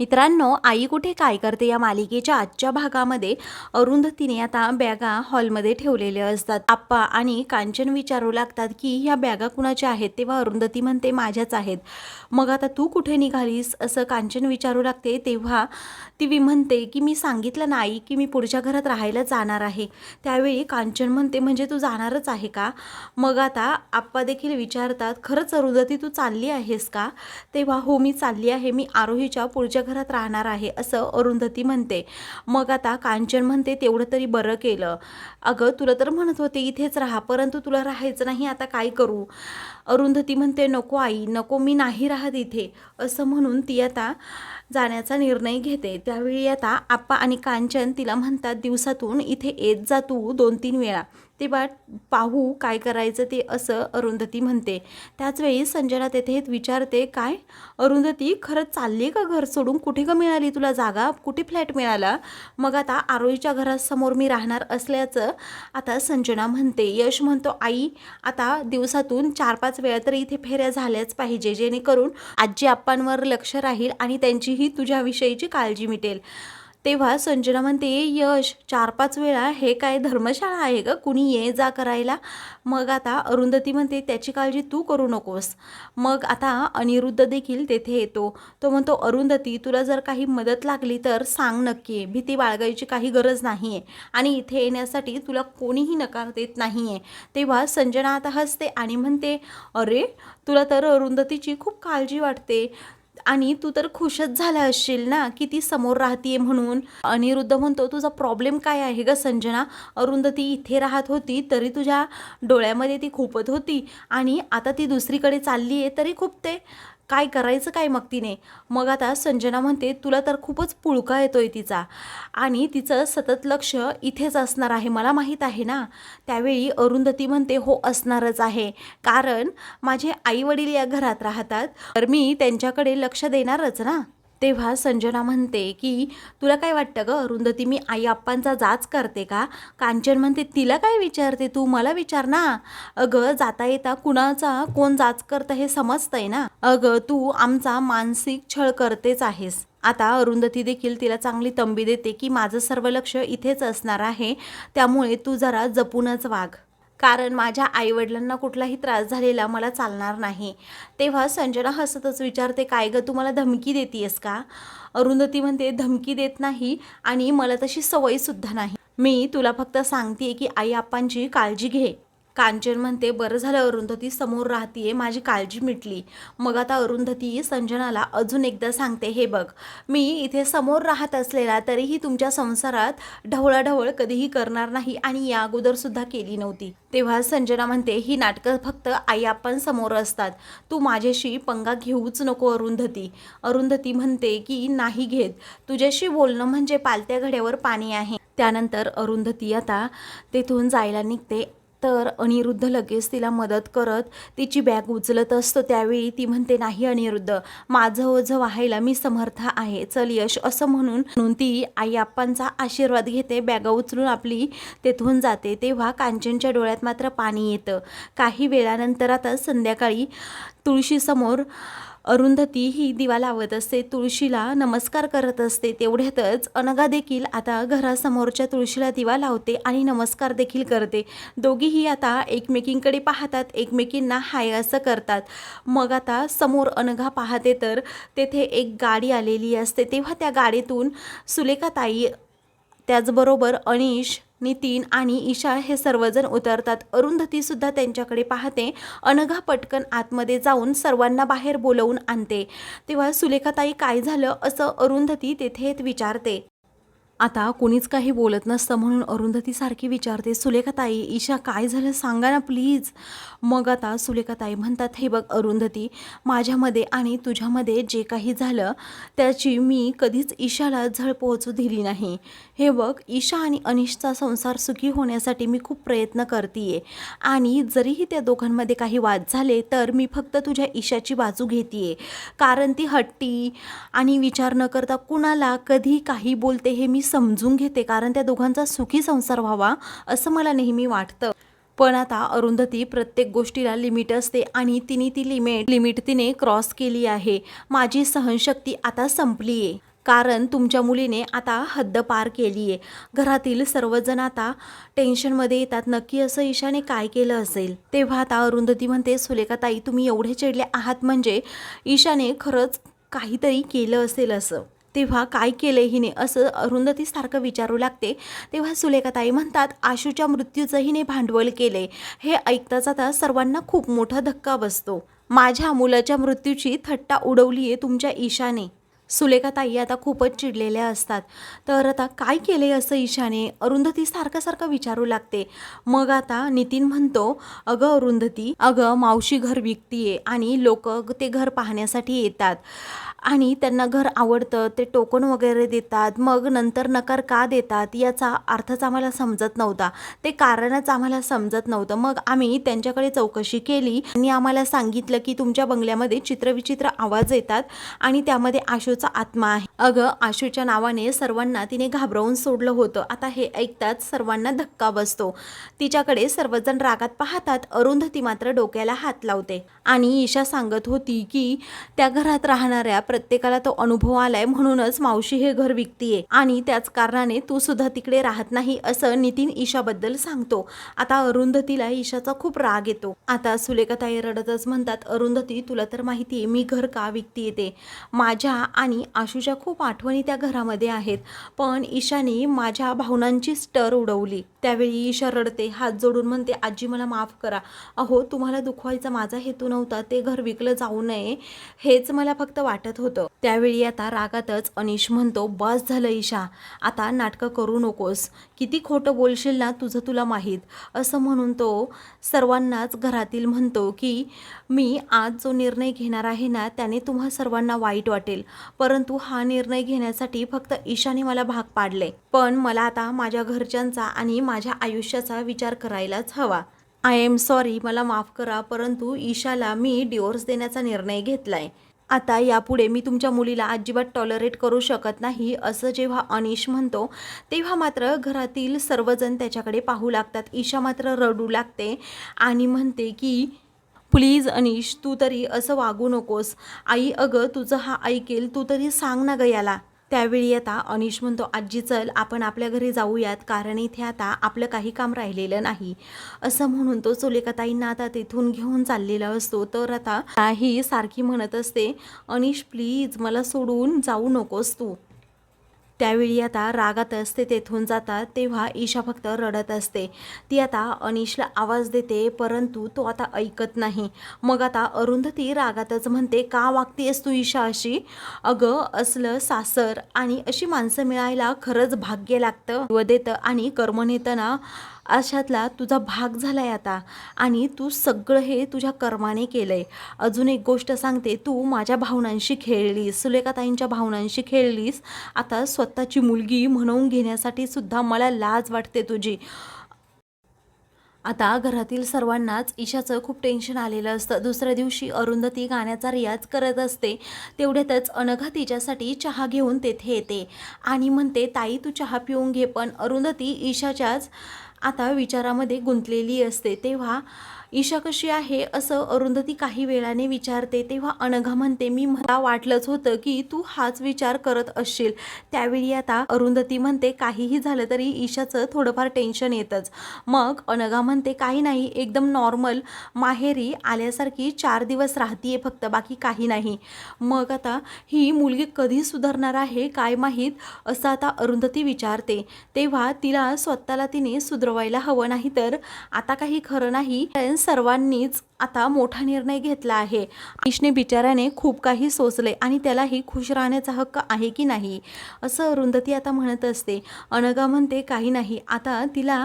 मित्रांनो आई कुठे काय करते या मालिकेच्या आजच्या भागामध्ये? अरुंधतीने आता बॅगा हॉलमध्ये ठेवलेल्या असतात. आप्पा आणि कांचन विचारू लागतात की ह्या बॅगा कुणाच्या आहेत? तेव्हा अरुंधती म्हणते माझ्याच आहेत. मग आता तू कुठे निघालीस? असं कांचन विचारू लागते. तेव्हा ती वि म्हणते की मी सांगितलं ना आई की मी पुढच्या घरात राहायला जाणार आहे. त्यावेळी कांचन म्हणते म्हणजे तू जाणारच आहे का? मग आता आप्पा देखील विचारतात खरंच अरुंधती तू चालली आहेस का? तेव्हा हो मी चालली आहे. मी आरोहीच्या पुढच्या घरात राहणार आहे असं अरुंधती म्हणते. मग आता कांचन म्हणते तेवढं तरी बरं केलं. अगं तुला तर म्हणत होते इथेच राहा परंतु तुला राहायचं नाही आता काय करू? अरुंधती म्हणते नको आई नको मी नाही राहत इथे. असं म्हणून ती आता जाण्याचा निर्णय घेते. त्यावेळी आता आप्पा आणि कांचन तिला म्हणतात दिवसातून इथे येत जा तू दोन तीन वेळा. ते तेव्हा पाहू काय करायचं ते असं अरुंधती म्हणते. त्याचवेळी संजना तेथे विचारते काय? अरुंधती खरंच चालली का घर सोडून? कुठे का मिळाली तुला जागा? कुठे फ्लॅट मिळाला? मग आता आरोईच्या घरासमोर मी राहणार असल्याचं आता संजना म्हणते. यश म्हणतो आई आता दिवसातून चार पाच वेळा तरी इथे फेऱ्या झाल्याच पाहिजे जेणेकरून आजी आप्पांवर लक्ष राहील आणि त्यांचीही तुझ्याविषयीची काळजी मिटेल. तेव्हा संजना म्हणते यश चार पाच वेळा हे काय धर्मशाळा आहे का कुणी ये जा करायला? मग आता अरुंधती म्हणते त्याची काळजी तू करू नकोस. मग आता अनिरुद्ध देखील तेथे येतो. तो म्हणतो अरुंधती तुला जर काही मदत लागली तर सांग नक्की. भीती बाळगायची काही गरज नाही आहे आणि इथे येण्यासाठी तुला कोणीही नकार देत नाही आहे तेव्हा संजना आता हसते आणि म्हणते अरे तुला तर अरुंधतीची खूप काळजी वाटते. आणि तू तर खुशच झाला असशील ना की ती समोर राहतीये म्हणून. अनिरुद्ध म्हणतो तुझा प्रॉब्लेम काय आहे ग संजना? अरुंधती इथे राहत होती तरी तुझ्या डोळ्यामध्ये ती खूपत होती आणि आता ती दुसरीकडे चालली आहे तरी खूपते. काय करायचं काय मग तिने? मग आता संजना म्हणते तुला तर खूपच पुळका येतोय तिचा. आणि तिचं सतत लक्ष इथेच असणार आहे मला माहीत आहे ना? त्यावेळी अरुंधती म्हणते हो असणारच आहे. कारण माझे आई वडील या घरात राहतात. तर मी त्यांच्याकडे लक्ष देणारच ना? तेव्हा संजना म्हणते की तुला काय वाटतं ग अरुंधती मी आई आप्पांचा जाच करते का? कांचन म्हणते तिला काय विचारते तू? मला विचार ना. अगं जाता येता कुणाचा कोण जाच करतं हे समजतंय ना. अगं तू आमचा मानसिक छळ करतेच आहेस. आता अरुंधती देखील तिला चांगली तंबी देते की माझं सर्व लक्ष इथेच असणार आहे. त्यामुळे तू जरा जपूनच वाघ कारण माझ्या आईवडिलांना कुठलाही त्रास झालेला मला चालणार नाही. तेव्हा संजना हसतच विचारते काय गं तू मला धमकी देतीयस का? अरुंधती म्हणते धमकी देत नाही आणि मला तशी सवयसुद्धा नाही. मी तुला फक्त सांगते की आई आप्पांची काळजी घे. कांचन म्हणते बरं झालं अरुंधती समोर राहतीये माझी काळजी मिटली. मग आता अरुंधती संजनाला अजून एकदा सांगते हे बघ मी इथे समोर राहत असलेला तरीही तुमच्या संसारात ढवळाढवळ कधीही करणार नाही आणि या अगोदरसुद्धा केली नव्हती. तेव्हा संजना म्हणते ही नाटकं फक्त आई आपण समोर असतात. तू माझ्याशी पंगा घेऊच नको अरुंधती. अरुंधती म्हणते की नाही घेत. तुझ्याशी बोलणं म्हणजे पालत्या घड्यावर पाणी आहे. त्यानंतर अरुंधती आता तेथून जायला निघते. तर अनिरुद्ध लगेच तिला मदत करत तिची बॅग उचलत असतो. त्यावेळी ती म्हणते नाही अनिरुद्ध माझं ओझं व्हायला मी समर्थ आहे. चल यश असं म्हणून म्हणून ती आई आप्पांचा आशीर्वाद घेते. बॅगा उचलून आपली तेथून जाते. तेव्हा कांचनच्या डोळ्यात मात्र पाणी येतं. काही वेळानंतर आता संध्याकाळी तुळशीसमोर अरुंधती ही दिवा लावत असते तुळशीला नमस्कार करत असते. तेवढ्यातच अनगा देखील आता घरासमोरच्या तुळशीला दिवा लावते आणि नमस्कार देखील करते. दोघीही आता एकमेकींकडे पाहतात एकमेकींना हाय असं करतात. मग आता समोर अनघा पाहते तर तेथे एक गाडी आलेली असते. तेव्हा त्या गाडीतून सुलेखाताई त्याचबरोबर अनिश नितीन आणि ईशा हे सर्वजण उतरतात. अरुंधती सुद्धा त्यांच्याकडे पाहते. अनघा पटकन आतमध्ये जाऊन सर्वांना बाहेर बोलवून आणते. तेव्हा सुलेखाताई काय झालं असं अरुंधती तेथे विचारते. आता कोणीच काही बोलत नसतं म्हणून अरुंधती सारखी विचारते सुलेखाताई ईशा काय झालं सांगा ना प्लीज. मग आता सुलेखाताई म्हणतात हे बघ अरुंधती माझ्यामध्ये आणि तुझ्यामध्ये जे काही झालं त्याची मी कधीच ईशाला झळ पोहोचू दिली नाही. हे बघ ईशा आणि अनिशचा संसार सुखी होण्यासाठी मी खूप प्रयत्न करते आणि जरीही त्या दोघांमध्ये काही वाद झाले तर मी फक्त तुझ्या ईशाची बाजू घेते कारण ती हट्टी आणि विचार न करता कुणाला कधी काही बोलते हे मी समजून घेते कारण त्या दोघांचा सुखी संसार व्हावा असं मला नेहमी वाटतं. पण आता अरुंधती प्रत्येक गोष्टीला लिमिट असते आणि तिने ती लिमिट लिमिट तिने क्रॉस केली आहे. माझी सहनशक्ती आता संपली आहे कारण तुमच्या मुलीने आता हद्द पार केली आहे घरातील सर्वजण आता टेन्शनमध्ये येतात नक्की असं ईशाने काय केलं असेल? तेव्हा आता अरुंधती म्हणते सुलेखाताई तुम्ही एवढे चिडले आहात म्हणजे ईशाने खरंच काहीतरी केलं असेल असं. तेव्हा काय केले हिने? असं अरुंधती सारखं विचारू लागते. तेव्हा सुलेखाताई म्हणतात आशूच्या मृत्यूचं हिने भांडवल केले हे ऐकताच आता सर्वांना खूप मोठा धक्का बसतो. माझ्या मुलाच्या मृत्यूची थट्टा उडवली आहे तुमच्या ईशाने. सुलेखाताई आता खूपच चिडलेल्या असतात. तर आता काय केले असं ईशाने? अरुंधती सारखं सारखं विचारू लागते. मग आता नितीन म्हणतो अगं अरुंधती अगं मावशी घर विकतीये आणि लोक ते घर पाहण्यासाठी येतात आणि त्यांना घर आवडतं ते टोकन वगैरे देतात. मग नंतर नकार का देतात याचा अर्थच आम्हाला समजत नव्हता. ते कारणच आम्हाला समजत नव्हतं. मग आम्ही त्यांच्याकडे चौकशी केली आणि आम्हाला सांगितलं की तुमच्या बंगल्यामध्ये चित्रविचित्र आवाज येतात आणि त्यामध्ये आशूचा आत्मा आहे. अगं आशूच्या नावाने सर्वांना तिने घाबरवून सोडलं होतं. आता हे ऐकताच सर्वांना धक्का बसतो. तिच्याकडे सर्वजण रागात पाहतात. अरुंधती मात्र डोक्याला हात लावते. आणि ईशा सांगत होती की त्या घरात राहणाऱ्या प्रत्येकाला तो अनुभव आलाय म्हणूनच मावशी हे घर विकतीये. आणि त्याच कारणाने तू सुद्धा तिकडे राहत नाही असं नितीन ईशाबद्दल सांगतो. आता अरुंधतीला ईशाचा खूप राग येतो. आता सुलेखाताई रडतच म्हणतात अरुंधती तुला तर माहिती आहे मी घर का विकती येते माझ्या आणि आशूच्या खूप आठवणी त्या घरामध्ये आहेत. पण ईशाने माझ्या भावनांची स्टर उडवली. त्यावेळी ईशा रडते हात जोडून म्हणते आजी मला माफ करा. अहो तुम्हाला दुखवायचा माझा हेतू नव्हता. ते घर विकलं जाऊ नये हेच मला फक्त वाटत होतं. त्यावेळी आता रागातच अनिश म्हणतो बस झालं ईशा आता नाटकं करू नकोस. किती खोटं बोलशील ना तुझं तुला माहीत. असं म्हणून तो सर्वांनाच घरातील म्हणतो की मी आज जो निर्णय घेणार आहे ना त्याने तुम्हा सर्वांना वाईट वाटेल. परंतु हा निर्णय घेण्यासाठी फक्त ईशाने मला भाग पाडले. पण मला आता माझ्या घरच्यांचा आणि माझ्या आयुष्याचा विचार करायलाच हवा. आय एम सॉरी मला माफ करा परंतु ईशाला मी डिवोर्स देण्याचा निर्णय घेतलाय. आता यापुढे मी तुमच्या मुलीला अजिबात टॉलरेट करू शकत नाही असं जेव्हा अनिश म्हणतो तेव्हा मात्र घरातील सर्वजण त्याच्याकडे पाहू लागतात. ईशा मात्र रडू लागते आणि म्हणते की प्लीज अनिश तू तरी असं वागू नकोस. आई अगं तुझं हा ऐकेल तू तरी सांग ना ग याला. त्यावेळी आता अनिश म्हणतो आजी चल आपण आपल्या घरी जाऊयात कारण इथे आता आपलं काही काम राहिलेलं नाही. असं म्हणून तो सुलेखाताईंना आता तिथून घेऊन चाललेला असतो. तर आता ही सारखी म्हणत असते अनिश प्लीज मला सोडून जाऊ नकोस तू. त्यावेळी आता रागात असते तेथून जातात तेव्हा ईशा फक्त रडत असते. ती आता अनिशला आवाज देते परंतु तो आता ऐकत नाही. मग आता अरुंधती रागातच म्हणते का वागतीयस तू ईशा अशी? अगं असलं सासर आणि अशी माणसं मिळायला खरंच भाग्य लागतं. व देतं आणि कर्म नेतं ना अशातला तुझा भाग झालाय आता. आणि तू सगळं हे तुझ्या कर्माने केलंय. अजून एक गोष्ट सांगते तू माझ्या भावनांशी खेळलीस सुलेखाताईंच्या भावनांशी खेळलीस. आता स्वतःची मुलगी म्हणवून घेण्यासाठी सुद्धा मला लाज वाटते तुझी. आता घरातील सर्वांनाच ईशाचं खूप टेन्शन आलेलं असतं. दुसऱ्या दिवशी अरुंधती गाण्याचा रियाज करत असते. तेवढ्यातच अनघा तिच्यासाठी चहा घेऊन तेथे येते. आणि म्हणते ताई तू चहा पिऊन घे. पण अरुंधती ईशाच्याच आता विचारामध्ये गुंतलेली असते. तेव्हा ईशा कशी आहे? असं अरुंधती काही वेळाने विचारते. तेव्हा अनघा म्हणते मी मला वाटलंच होतं की तू हाच विचार करत असशील. त्यावेळी आता अरुंधती म्हणते काहीही झालं तरी ईशाचं थोडंफार टेन्शन येतंच. मग अनघा म्हणते काही नाही एकदम नॉर्मल. माहेरी आल्यासारखी चार दिवस राहतीये फक्त बाकी काही नाही. मग आता ही मुलगी कधी सुधारणार आहे काय माहीत? असं आता अरुंधती विचारते. तेव्हा तिला स्वतःला तिने सुधरवायला हवं नाही तर आता काही खरं नाही. कारण सर्वांनीच आता मोठा निर्णय घेतला आहे. आईशने बिचाऱ्याने खूप काही सोचले आणि त्यालाही खुश राहण्याचा हक्क आहे की नाही? असं अरुंधती आता म्हणत असते. अनगा म्हणते काही नाही. आता तिला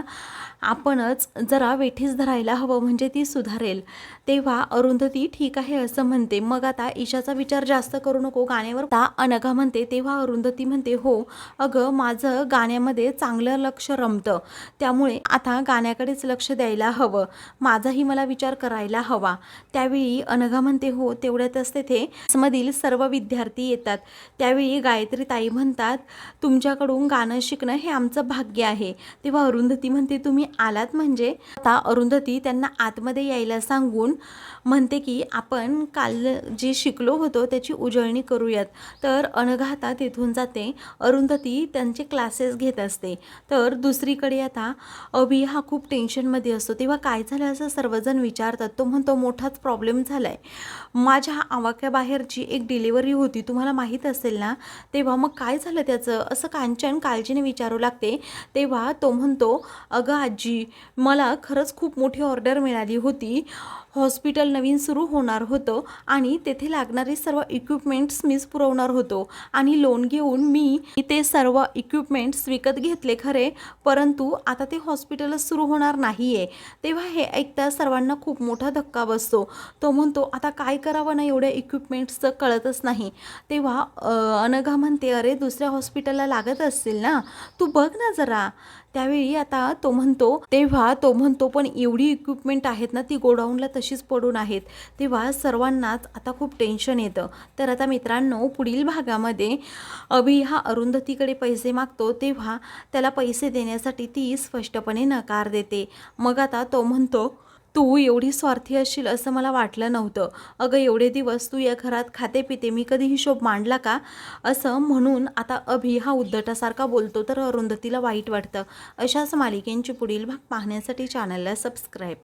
आपणच जरा वेठीस धरायला हवं म्हणजे ती सुधारेल. तेव्हा अरुंधती ठीक आहे असं म्हणते. मग आता ईशाचा विचार जास्त करू नको गाण्यावर. आता अनघा म्हणते तेव्हा अरुंधती म्हणते हो अगं माझं गाण्यामध्ये चांगलं लक्ष रमतं. त्यामुळे त्यामुळे आता गाण्याकडेच लक्ष द्यायला हवं. माझाही मला विचार करायला हवा. त्यावेळी अनघा म्हणते हो तेवढ्यातच तेथे मधील सर्व विद्यार्थी येतात. त्यावेळी गायत्री ताई म्हणतात तुमच्याकडून गाणं शिकणं हे आमचं भाग्य आहे. तेव्हा अरुंधती म्हणते तुम्ही आलात म्हणजे? आता अरुंधती त्यांना आतमध्ये यायला सांगून म्हणते की आपण काल जे शिकलो होतो त्याची उजळणी करूयात. तर अनघा आता तिथून जाते. अरुंधती त्यांचे क्लासेस घेत असते. तर दुसरीकडे आता अभि हा खूप टेन्शनमध्ये असतो. तेव्हा काय झालं असं सर्वजण विचारतात. तो म्हणतो मोठाच प्रॉब्लेम झाला आहे माझ्या आवाक्याबाहेरची एक डिलिव्हरी होती तुम्हाला माहीत असेल ना तेव्हा मग काय झालं त्याचं? असं कांचन काळजीने विचारू लागते. तेव्हा तो म्हणतो अगं आजी मला खरंच खूप मोठी ऑर्डर मिळाली होती. हॉस्पिटल नवीन सुरू होणार होतं आणि तेथे लागणारे सर्व इक्विपमेंट्स मीच पुरवणार होतो. आणि लोन घेऊन मी ते सर्व इक्विपमेंट्स विकत घेतले खरे. परंतु आता ते हॉस्पिटलच सुरू होणार नाही आहे तेव्हा हे ऐकता सर्वांना खूप मोठा धक्का बसतो. तो म्हणतो आता काय करावं ना एवढ्या इक्विपमेंट्सचं कळतच नाही. तेव्हा अनघा म्हणते अरे दुसऱ्या हॉस्पिटलला लागत असतील ना? तू बघ ना जरा. त्यावेळी आता तो म्हणतो तेव्हा तो म्हणतो पण एवढी इक्विपमेंट आहेत ना ती गोडाऊनला तशीच पडून आहेत. तेव्हा सर्वांनाच आता खूप टेन्शन येतं. तर आता मित्रांनो पुढील भागामध्ये अभि हा अरुंधतीकडे पैसे मागतो. तेव्हा त्याला पैसे देण्यासाठी ती स्पष्ट स्पष्टपणे नकार देते. मग आता तो म्हणतो तू एवढी स्वार्थी असशील असं मला वाटलं नव्हतं. अगं एवढे दिवस तू या घरात खाते पिते मी कधी हिशोब मांडला का? असं म्हणून आता अभि हा उद्धटासारखा बोलतो तर अरुंधतीला वाईट वाटतं. अशाच मालिकेंची पुढील भाग पाहण्यासाठी चॅनलला सबस्क्राईब